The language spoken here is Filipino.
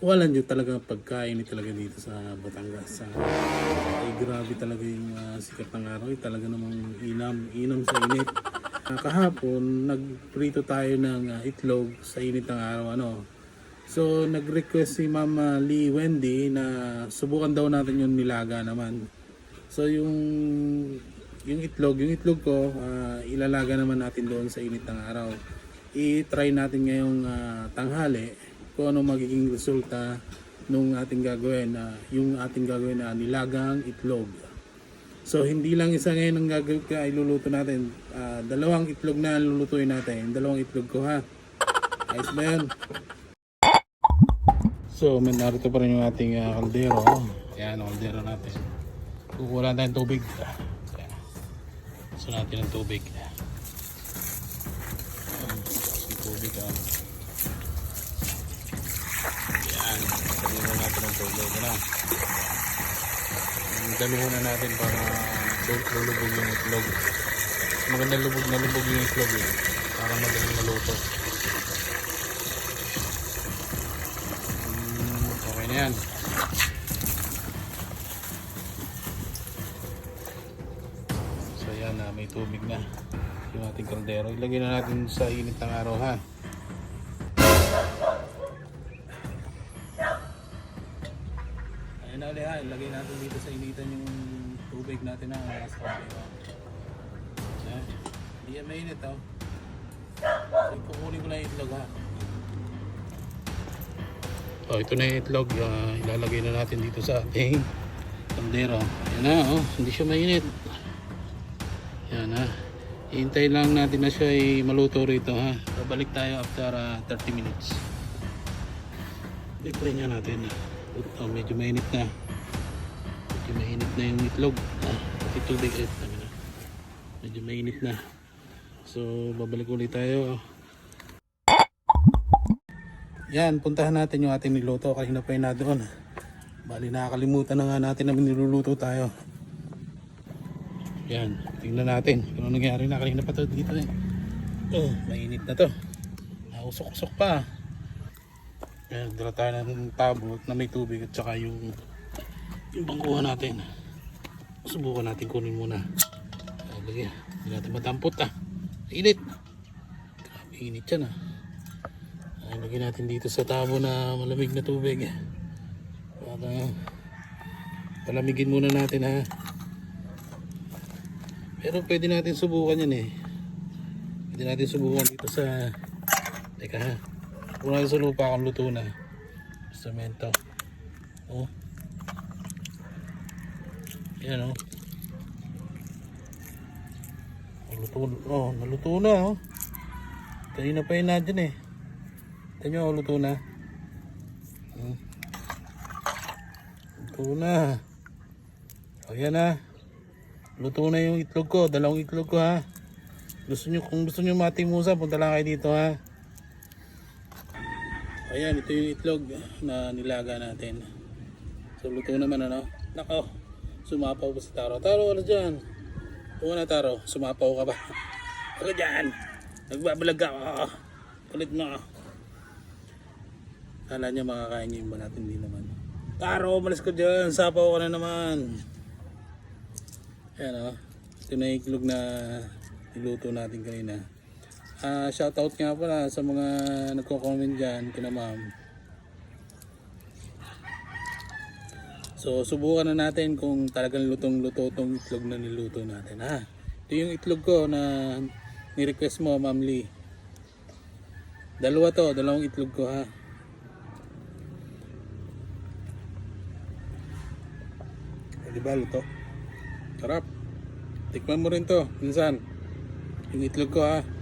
wala nyo talaga pagkain talaga dito sa Batangas. Sa, ay grabe talaga yung ah, sikat ng araw. Eh, talaga namang inam, inam sa init. Ah, kahapon, nagprito tayo ng ah, itlog sa init ng araw. Ano? So, nag-request si Mama Lee Wendy na subukan daw natin yung nilaga naman. So, yung yung itlog, yung itlog ko, ah, ilalaga naman natin doon sa init ng araw. I-try natin ngayong ah, tanghali kung ano magiging resulta nung ating gagawin na yung ating gagawin na nilagang itlog. So hindi lang isa ngayon ang gagawin ka iluluto natin. Ah, dalawang itlog na ang lulutuin natin. Dalawang itlog ko ha. Ayos ba yan? So may narito pa rin yung ating ah, kaldero. Yan ang kaldero natin. Kukuha tayong tubig. Yan. So natin ng tubig. Yan. Yung tubig ah. Ng tubig. Ano? Daluhan na natin para lu- lulubog yung itlog. Maganda lubog na lubog yung itlog eh. Para madaling maluto. Mm, okay na yan. So yan na, may tubig na. Yung ating kaldero. Ilagay na natin sa init ng araw ha. Na ulit ha, ilagay natin dito sa initan yung tubig natin na nasa kaldero. Ayan. Hindi yan mainit oh. So kukunin ko na yung itlog ha. Oh, ito na yung itlog. Ah, ilalagay na natin dito sa ating kaldero. Ayan na oh, hindi siya mainit. Yan ha. Hintay lang natin na siya ay maluto rito ha. Babalik tayo after ah, 30 minutes. Bigpray nga natin. Oh, medyo mainit na. Medyo mainit na yung itlog. Ah, pati tubig. Na. Medyo mainit na. So, babalik ulit tayo. Yan, puntahan natin yung ating niluto. Kanina pa yun na doon. Bali, nakakalimutan na nga natin na niluluto tayo. Yan, tingnan natin ano nangyari na kanina pa to dito eh. Oh, mainit na to. Nausok-usok pa. Yan, dala tayo ng tabot na may tubig at saka yung yung bangkuhan natin. Subukan natin kunin muna. Ay, lagi. Hindi natin matampot ah. Init. Grabe init yan ah. Ay, lagyan natin dito sa tabo na malamig na tubig. Para palamigin muna natin ha. Pero pwede natin subukan yan eh. Pwede natin subukan dito sa... Teka ha. Kung sa lupa kung luto na. Semento. Oh. Yan oh. Oh, luto, oh, naluto na oh. Kanina pa yun na eh. Tignan nyo, oh, luto na. Hmm. Luto na. O yan ah. Luto na yung itlog ko, dalawang itlog ko ha. Gusto nyo, kung gusto nyo matimusa, punta lang kayo dito ha. Ayan, ito yung itlog na nilaga natin. So, luto naman ano. Nako, sumapaw pa si Taro. Taro, wala dyan. Oo na Taro, sumapaw ka ba? Ako dyan. Nagbabalag ako. Kulit mo. Kala niya makakain niya yung balat, hindi naman. Taro, umalis ka dyan. Sapaw ka na naman. Ayan o. Ito na yung itlog na niluto natin kanina. Ah, shoutout nga pala sa mga nagko-comment dyan kina ma'am. So, subukan na natin kung talagang lutong-luto itong itlog na niluto natin. Ha? Ito yung itlog ko na ni-request mo, Ma'am Lee. Dalawa to, dalawang itlog ko ha. Eh, di ba luto? Sarap. Tikman mo rin to, minsan. Yung itlog ko ha.